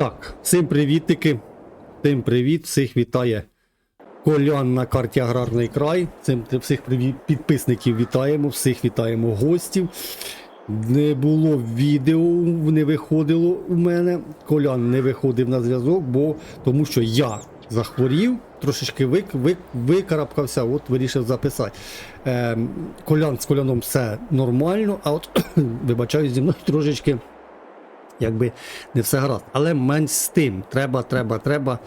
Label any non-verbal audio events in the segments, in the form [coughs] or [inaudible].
Так, всім привітики. Всім привіт, всіх вітає Колян на карті Аграрний край. Всім всіх привіт, підписників вітаємо, всіх вітаємо гостів. Не було відео, не виходило у мене. Колян не виходив на зв'язок, бо тому що я захворів, трошечки вик, вик, викарабкався, от вирішив записати. Е, Колян з коляном все нормально, а от [coughs] вибачаю, зі мною трошечки якби не все гаразд. Але менш з тим, треба, треба, треба,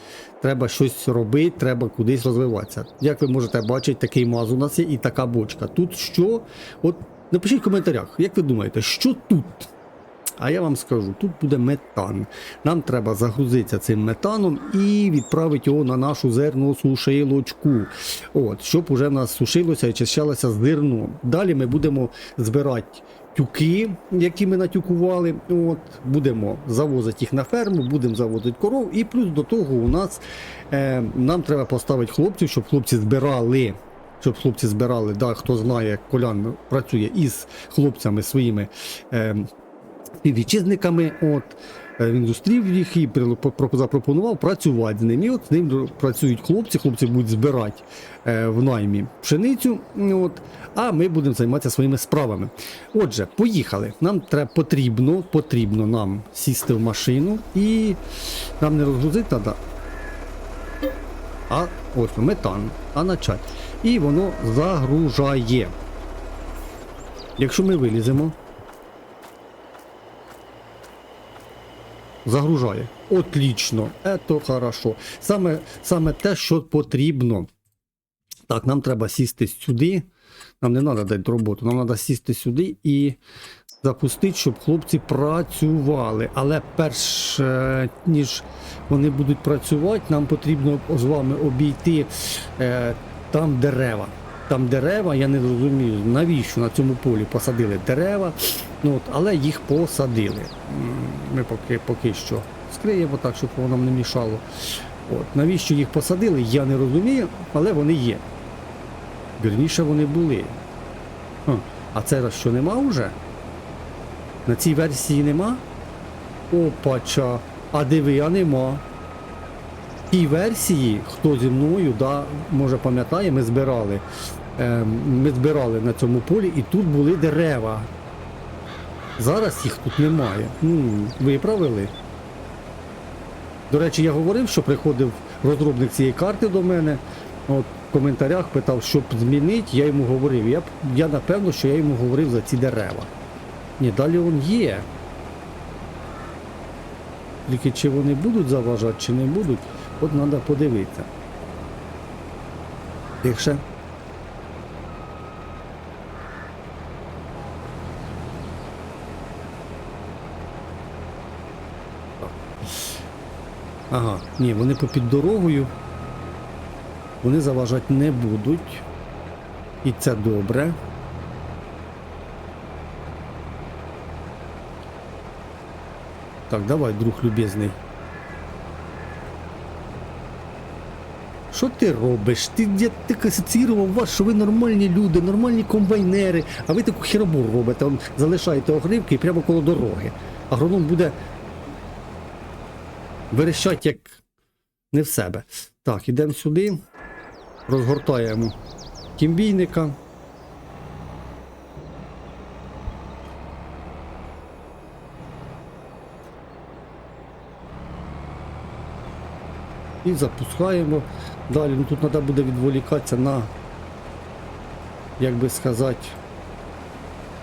треба щось робити, треба кудись розвиватися. Як ви можете бачити, такий маз у нас є і така бочка. Тут що? От напишіть в коментарях, як ви думаєте, що тут? А я вам скажу, тут буде метан. Нам треба загрузитися цим метаном і відправити його на нашу зерносушилочку. От, щоб уже в нас сушилося і чищалося зерно. Далі ми будемо збирати тюки, які ми натюкували. От, будемо завозити їх на ферму, будемо завозити коров. І плюс до того у нас е, нам треба поставити хлопців, щоб хлопці збирали. Щоб хлопці збирали, да, хто знає, Колян працює із хлопцями своїми е, співвітчизниками. От, він зустрів їх і запропонував працювати з ним. І от з ним працюють хлопці, хлопці будуть збирати е, в наймі пшеницю, от, а ми будемо займатися своїми справами. Отже, поїхали. Нам треба потрібно, потрібно нам сісти в машину і нам не розгрузити треба. А ось метан, а начать. І воно загружає. Якщо ми виліземо, загружає. Отлично, это хорошо. Саме, саме те, що потрібно. Так, нам треба сісти сюди. Нам не треба дати роботу, нам треба сісти сюди і запустити, щоб хлопці працювали. Але перш ніж вони будуть працювати, нам потрібно з вами обійти е, там дерева. Там дерева, я не розумію, навіщо на цьому полі посадили дерева, ну, от, але їх посадили. Ми поки, поки що скриємо так, щоб воно нам не мішало. От, навіщо їх посадили, я не розумію, але вони є. Вірніше вони були. А це раз що нема вже? На цій версії нема? Опача. А диви, а нема. Тій версії, хто зі мною, да, може пам'ятає, ми збирали. Е, ми збирали на цьому полі і тут були дерева. Зараз їх тут немає. М, Виправили. До речі, я говорив, що приходив розробник цієї карти до мене. От в коментарях питав, щоб змінити, я йому говорив. Я, б- я напевно, що я йому говорив за ці дерева. Ні, далі він є. Тільки чи вони будуть заважати, чи не будуть, от треба подивитися. Тихше. Ага, ні, вони попід дорогою. Вони заважати не будуть. І це добре. Так, давай, друг любезний. Що ти робиш? Ти я так асоціював вас, що ви нормальні люди, нормальні комбайнери, а ви таку херобу робите, залишаєте огривки прямо коло дороги. Агроном буде верещать як не в себе. Так, ідемо сюди, розгортаємо кімбійника. І запускаємо. Далі ну, тут треба буде відволікатися на, як би сказати,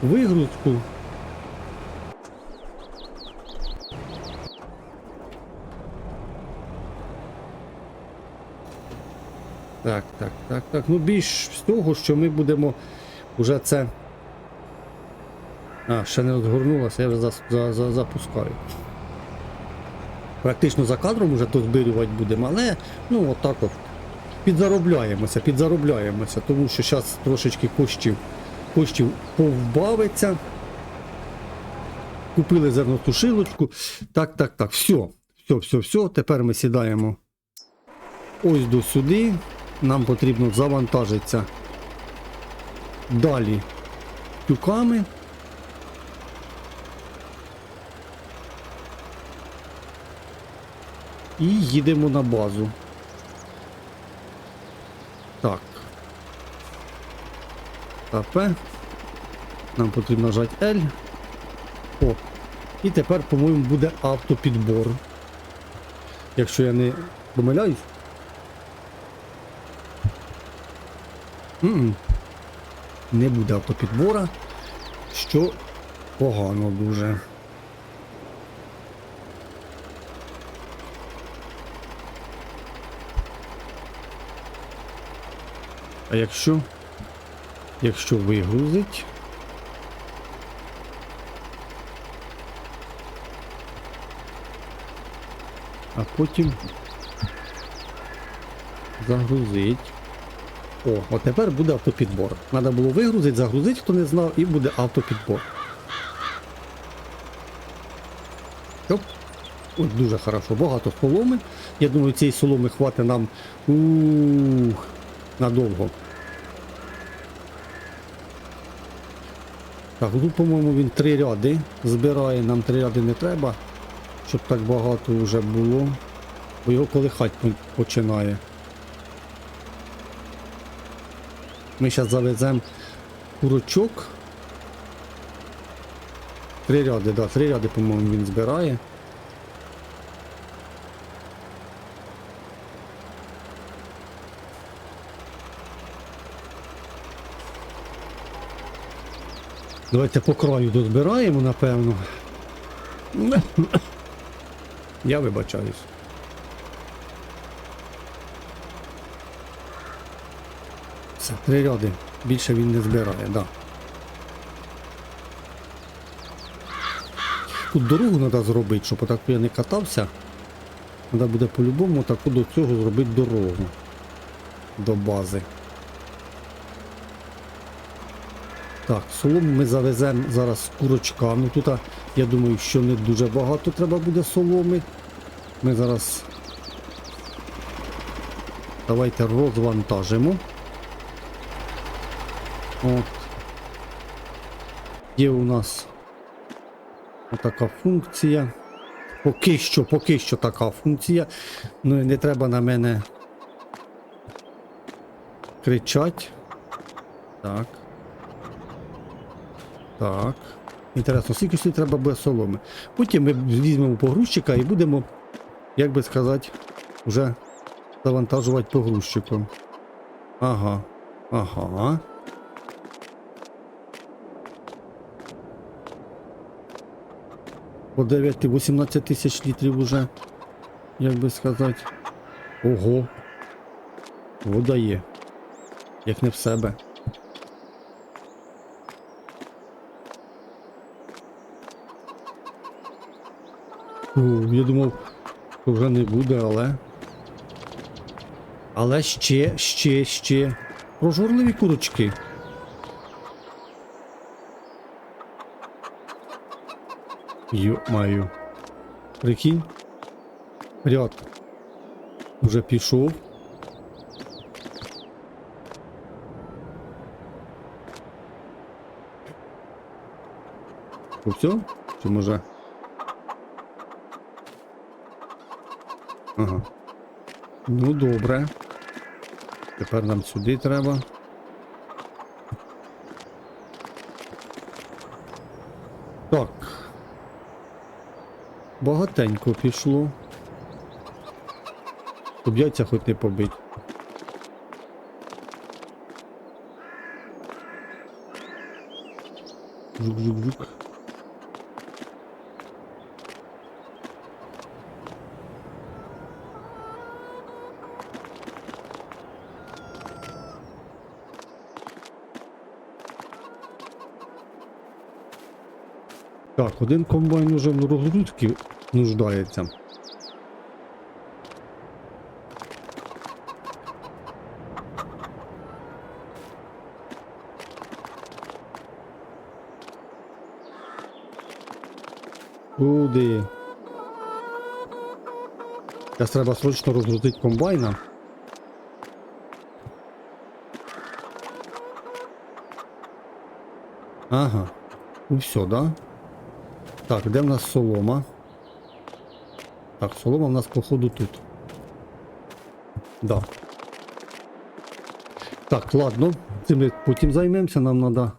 вигрузку. Так, так, так, так. Ну більш з того, що ми будемо вже це. А, ще не розгорнулося, я вже за, за, за, запускаю. Практично за кадром вже то збирювати будемо, але ну отак от. Підзаробляємося, підзаробляємося, тому що зараз трошечки коштів, коштів повбавиться. Купили зернотушилочку. Так, так, так, все. Все, все, все. Тепер ми сідаємо ось до сюди. Нам потрібно завантажитися далі тюками. І їдемо на базу. Так. КП. Нам потрібно нажати L. О. І тепер, по-моєму, буде автопідбор. Якщо я не помиляюсь. М-м. Не буде автопідбора, що погано дуже. А якщо. Якщо вигрузить. А потім загрузить. О, от тепер буде автопідбор. Треба було вигрузити, загрузити, хто не знав, і буде автопідбор. Оп. Ой, дуже хорошо, багато соломи. Я думаю, цієї соломи хватить нам ух, надовго. Так, тут, по-моєму, він три ряди збирає, нам три ряди не треба, щоб так багато вже було. Бо його колихать починає. Ми зараз завеземо курочок. Три ряди, да, три ряди, по-моєму, він збирає. Давайте по краю дозбираємо, напевно. [coughs] Я вибачаюсь. Все, три ряди. Більше він не збирає, так. Да. Тут дорогу треба зробити, щоб отак я не катався. Треба буде по-любому таку до цього зробити дорогу. До бази. Так, солому ми завеземо зараз з курочка. Ну тут, я думаю, що не дуже багато треба буде соломи. Ми зараз давайте розвантажимо. От. Є у нас отака функція. Поки що, поки що така функція. Ну і не треба на мене кричати. Так. Так. Інтересно, скільки тут треба буде соломи. Потім ми візьмемо погрузчика і будемо, як би сказати, вже завантажувати погрузчиком. Ага. Ага. По 9-18 тисяч літрів уже, як би сказати. Ого. Вода є. Як не в себе. О, я думав, що вже не буде, але. Але ще, ще, ще. Прожорливі курочки. Йо-маю. Прикинь. Ряд. Уже пішов. Ну все? Чи може? Ага. Ну добре. Тепер нам сюди треба. Так. Багатенько пішло. Щоб яйця хоч не побить. Жук-жук-жук. Один комбайн уже в розгрузці нуждається. Куди? Зараз треба срочно розгрузити комбайна. Ага. Ну все, да? Так, де в нас солома? Так, солома в нас, походу, тут. Да. Так, ладно, цим ми потім займемося, нам треба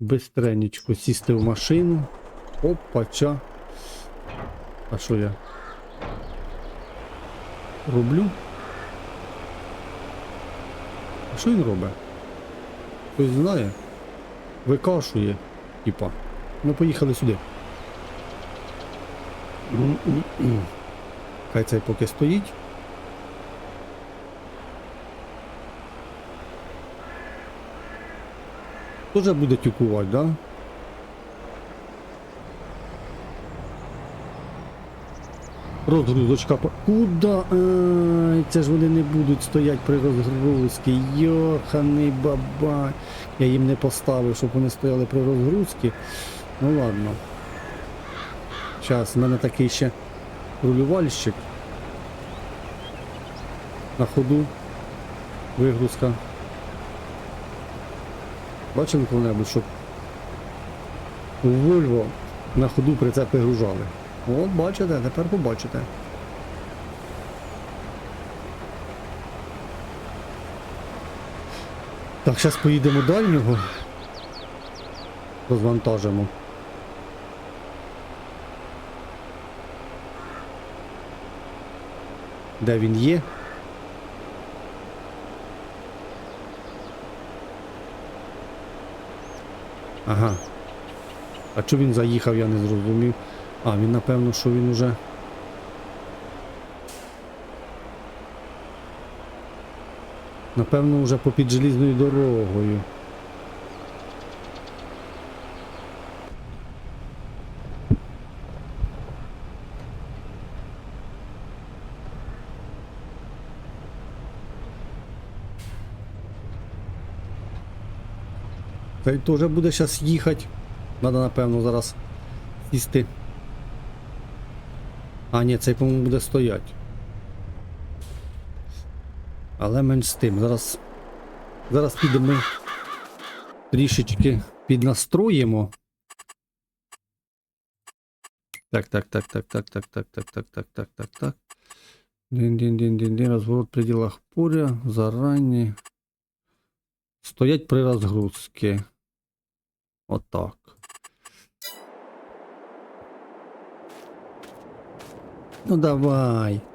бистренечко сісти в машину. Опача. А що я? Роблю? А що він робить? Хтось знає? Викашує, типа. Ну, поїхали сюди. Хай цей поки стоїть. Тоже буде тюкувати, да? Розгрузочка. Куда? Ай, це ж вони не будуть стоять при розгрузці. Йоханий бабай. Я їм не поставив, щоб вони стояли при розгрузці. Ну ладно. Зараз, в мене такий ще рулювальщик. На ходу. Вигрузка. Бачили коли-небудь, щоб у Вольво на ходу прицеп вигружали. От бачите, тепер побачите. Так, зараз поїдемо дальнього. Розвантажимо. Де він є? Ага. А чого він заїхав, я не зрозумів. А, він напевно, що він уже. Напевно, вже попід желізною дорогою. Та й теж буде зараз їхати. Надо, напевно, зараз сісти. А, ні, цей, по-моєму, буде стоять. Але менш з тим. Зараз. Зараз підемо трішечки піднастроїмо. Так, так, так, так, так, так, так, так, так, так, так, так, так. дин дин дин дин дин Розворот в пределах поля. Зарані. Стоять при розгрузці. o toco. Não dá tá, vai.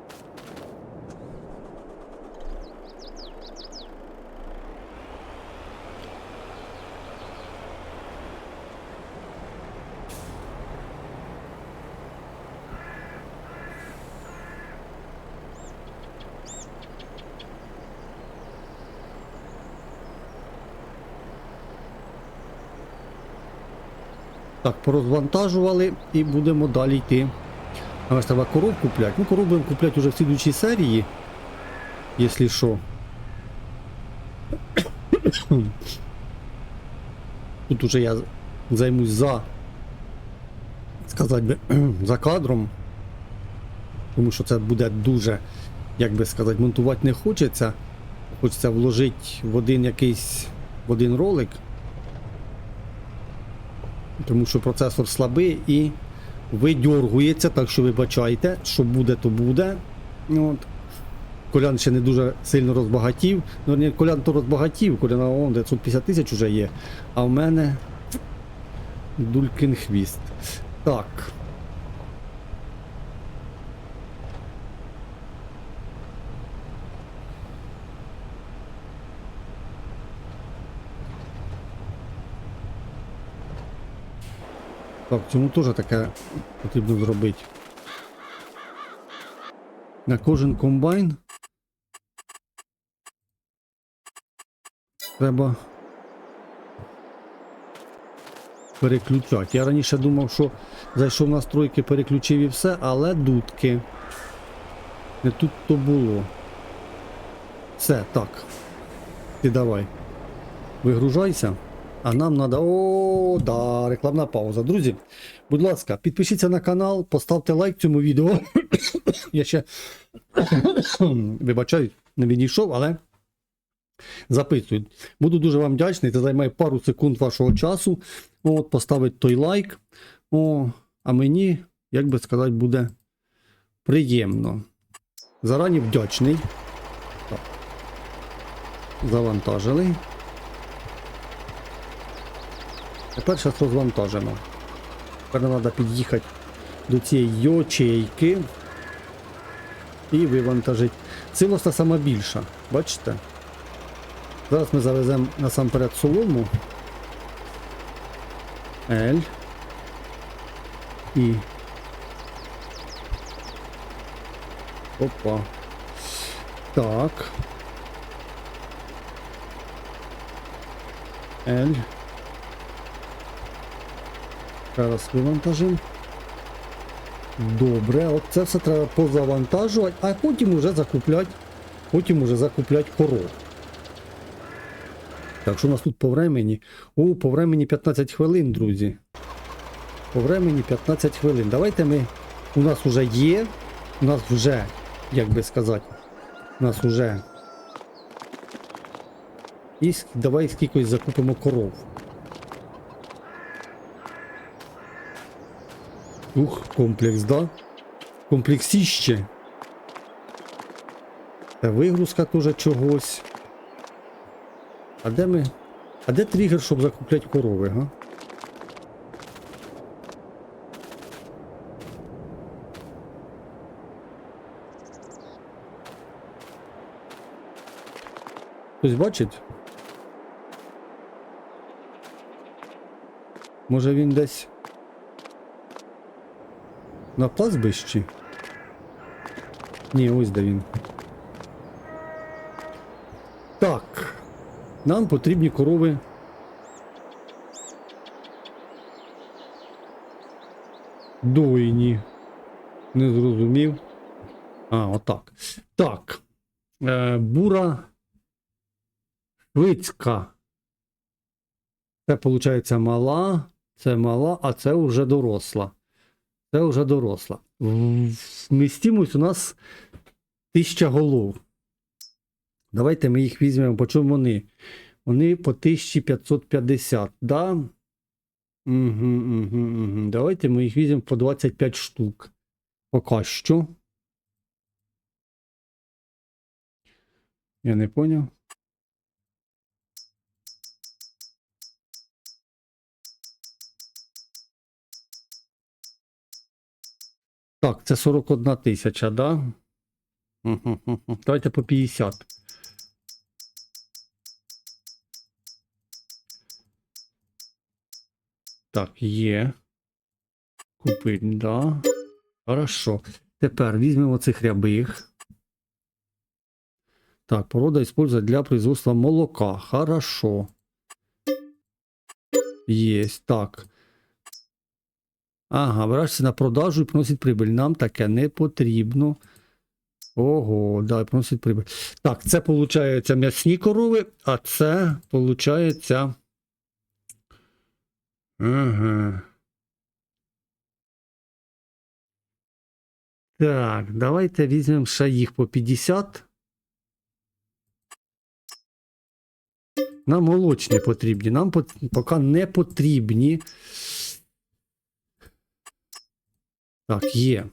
Так, порозвантажували і будемо далі йти. А ж треба коров купляти. Ну, коров будемо купляти вже в слідучій серії. Якщо що. [coughs] Тут уже я займусь за. Сказати [coughs] за кадром. Тому що це буде дуже, як би сказати, монтувати не хочеться. Хочеться вложити в один якийсь в один ролик. Тому що процесор слабий і видьоргується, так що вибачайте, що буде, то буде. От. Колян ще не дуже сильно розбагатів. Ну, не, Колян то розбагатів, Коляна он 950 тисяч вже є. А в мене Дулькин хвіст. Так. Так, цьому теж таке потрібно зробити. На кожен комбайн треба переключати. Я раніше думав, що зайшов в настройки, переключив і все, але дудки. Не тут то було. Все, так. Ти давай. Вигружайся. А нам треба. О, да, рекламна пауза. Друзі, будь ласка, підпишіться на канал, поставте лайк цьому відео. [coughs] Я ще [coughs] вибачаю, не відійшов, але записую. Буду дуже вам вдячний. Це займає пару секунд вашого часу. От, поставити той лайк. О, а мені, як би сказати, буде Приємно. Зарані вдячний. Завантажили. Тепер зараз розвантажимо. Тепер треба під'їхати до цієї ячейки і вивантажити. Силоста сама більша, бачите? Зараз ми завеземо насамперед солому. L. І. Опа. Так. L. Зараз вивантажимо. Добре, от це все треба позавантажувати, а потім уже закупляти, потім уже закупляти коров. Так, що у нас тут по времені? О, по времені 15 хвилин, друзі. По времені 15 хвилин. Давайте ми. У нас вже є. У нас вже, як би сказати, у нас вже. І давай скількось закупимо коров. Ух, комплекс, да? Комплексіще. Та вигрузка теж чогось. А де ми. А де тригер, щоб закупляти корови, га? Хтось бачить? Може він десь на пастбищі? Ні, ось де він. Так. Нам потрібні корови. Дойні. Не зрозумів. А, отак. Так. Е, бура швидка. Це, виходить, мала. Це мала, а це вже доросла. Це вже доросла. В- Вмістимость у нас 1000 голов. Давайте ми їх візьмемо. По чому вони? Вони по 1550, да? Угу, угу, угу. Давайте ми їх візьмемо по 25 штук. Поки що. Я не поняв. Так, це 41 тисяча, да? Давайте по 50. Так, є. Купить, да. Хорошо. Тепер візьмемо цих рябих. Так, порода используется для производства молока. Хорошо. Есть. Так. Ага, виражці на продажу і приносить прибиль. Нам таке не потрібно. Ого, да, приносить прибиль. Так, це виходить м'ясні корови, а це виходить. Ага. Так, давайте візьмемо ще їх по 50. Нам молочні потрібні. Нам поки не потрібні. Так, є.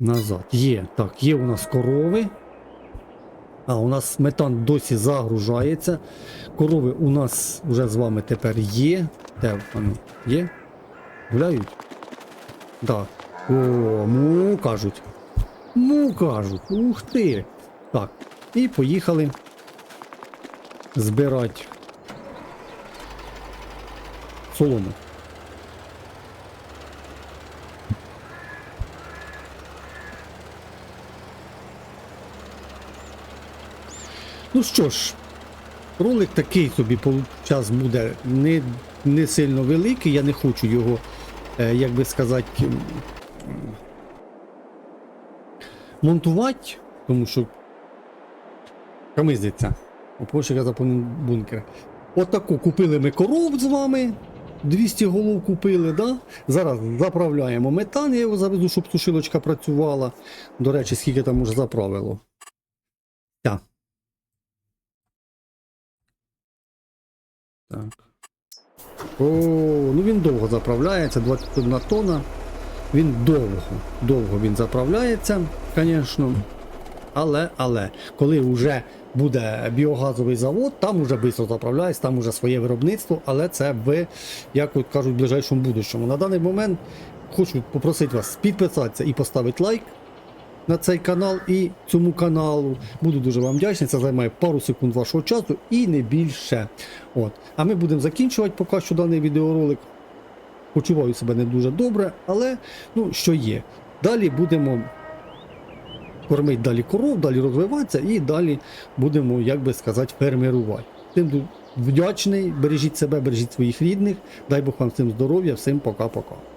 Назад. Є. Так, є у нас корови. А, у нас метан досі загружається. Корови у нас вже з вами тепер є. Де вони? Є? Гуляють? Так. О, му кажуть. Му кажуть. Ух ти. Так. І поїхали збирати солому. Ну що ж, ролик такий собі час буде не, не сильно великий, я не хочу його, е, як би сказати, монтувати, тому що камизиться. Опошика заповнив бункер. Отаку купили ми коров з вами. 200 голов купили, да? Зараз заправляємо метан, я його заведу, щоб сушилочка працювала. До речі, скільки там уже заправило. Так. Так. О, ну він довго заправляється, 21 тонна. Він довго, довго він заправляється, звісно. Але, але, коли вже буде біогазовий завод, там вже швидко заправляється, там вже своє виробництво, але це в, як кажуть, в ближайшому будущому. На даний момент хочу попросити вас підписатися і поставити лайк на цей канал і цьому каналу. Буду дуже вам вдячний. Це займає пару секунд вашого часу і не більше. От. А ми будемо закінчувати поки що даний відеоролик. Почуваю себе не дуже добре, але ну, що є. Далі будемо кормити далі коров, далі розвиватися і далі будемо, як би сказати, фермерувати. Тим вдячний, бережіть себе, бережіть своїх рідних. Дай Бог вам всім здоров'я, всім пока-пока.